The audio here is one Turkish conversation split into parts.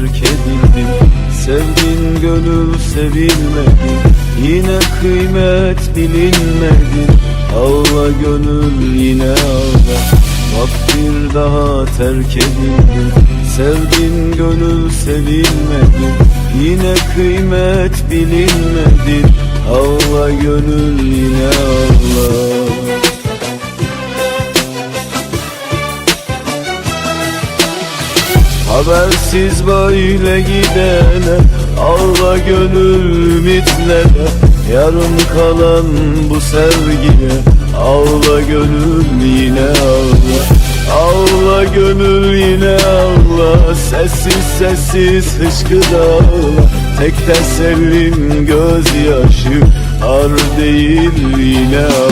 terk edildim Sevdin gönül sevilmedi. Yine kıymet bilinmedi. Ağla gönül yine ağla. Bak bir daha terk edildim Sevdin gönül sevilmedi. Yine kıymet bilinmedi. Ağla gönül yine ağla. Habersiz böyle gidene Ağla gönül ümitlere Yarım kalan bu sevgiye Ağla gönül yine ağla Ağla gönül yine ağla Sessiz sessiz hıçkır ağla Tek tesellin gözyaşı Ar değil yine Ağla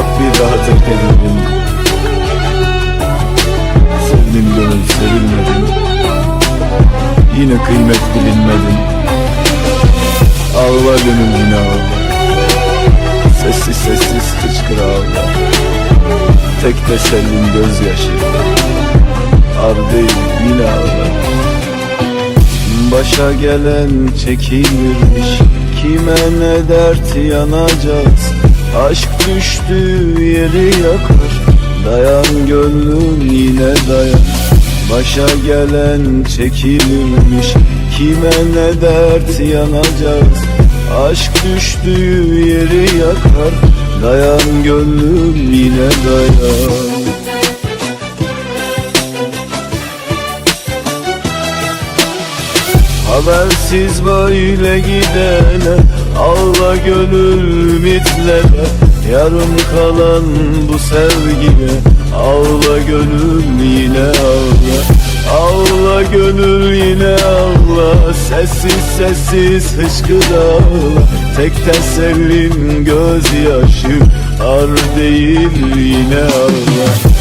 Bak bir daha terk edildim. Sevdim gönül sevilmedin Yine kıymet bilinmedin Ağla gönül yine ağla. Sessiz sessiz hıçkır ağla. Tek tesellin gözyaşı. Ar değil yine ağla. Başa gelen çekilirmiş Kime ne dert yanacağız Aşk düştüğü yeri yakar. Dayan gönlüm yine dayan. Başa gelen çekilirmiş Kime ne dert yanacağız Aşk düştüğü yeri yakar. Dayan gönlüm yine dayan Habersiz böyle gidene Ağla gönül ümitlere Yarım kalan bu sevgiye Ağla gönül yine ağla Ağla gönül yine ağla Sessiz sessiz hıçkır ağla Tek tesellin gözyaşı Ar değil yine ağla